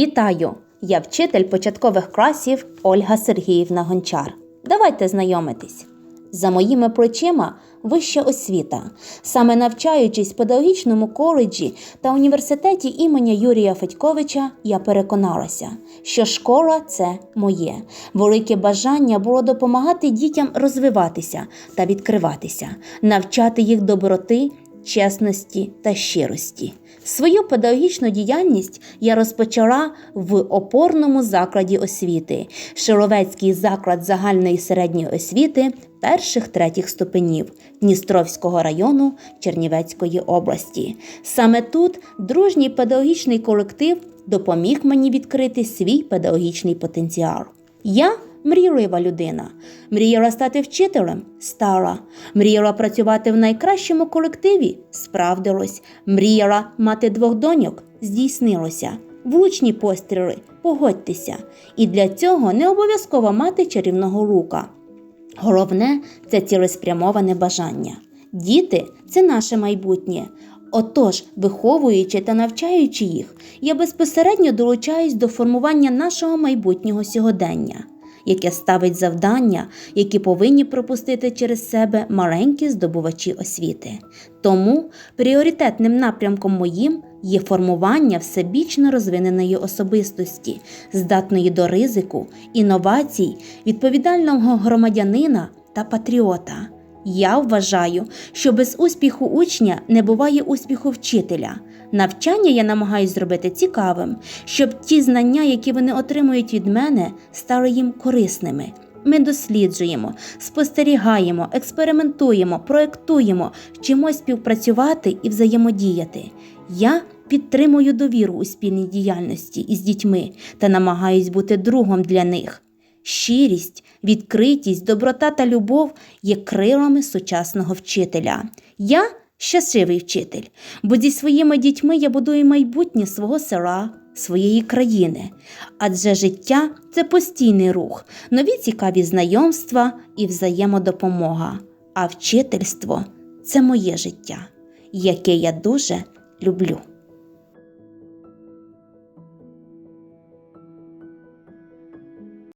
Вітаю! Я вчитель початкових класів Ольга Сергіївна Гончар. Давайте знайомитись. За моїми плечима вища освіта. Саме навчаючись в педагогічному коледжі та університеті імені Юрія Федьковича, я переконалася, що школа це моє. Велике бажання було допомагати дітям розвиватися та відкриватися, навчати їх доброти, чесності та щирості. Свою педагогічну діяльність я розпочала в опорному закладі освіти, Шиловецький заклад загальної середньої освіти перших третіх ступенів Дністровського району Чернівецької області. Саме тут дружній педагогічний колектив допоміг мені відкрити свій педагогічний потенціал. Я мрійлива людина. Мріяла стати вчителем стала. Мріяла працювати в найкращому колективі справдилось. Мріяла мати двох доньок здійснилося. Влучні постріли, погодьтеся. І для цього не обов'язково мати чарівного лука. Головне це цілеспрямоване бажання. Діти це наше майбутнє. Отож, виховуючи та навчаючи їх, я безпосередньо долучаюсь до формування нашого майбутнього сьогодення, яке ставить завдання, які повинні пропустити через себе маленькі здобувачі освіти. Тому пріоритетним напрямком моїм є формування всебічно розвиненої особистості, здатної до ризику, інновацій, відповідального громадянина та патріота. Я вважаю, що без успіху учня не буває успіху вчителя. Навчання я намагаюсь зробити цікавим, щоб ті знання, які вони отримують від мене, стали їм корисними. Ми досліджуємо, спостерігаємо, експериментуємо, проектуємо, вчимось співпрацювати і взаємодіяти. Я підтримую довіру у спільній діяльності із дітьми та намагаюсь бути другом для них. Щирість, відкритість, доброта та любов є крилами сучасного вчителя. Я щасливий вчитель, бо зі своїми дітьми я будую майбутнє свого села, своєї країни. Адже життя це постійний рух, нові цікаві знайомства і взаємодопомога. А вчительство це моє життя, яке я дуже люблю.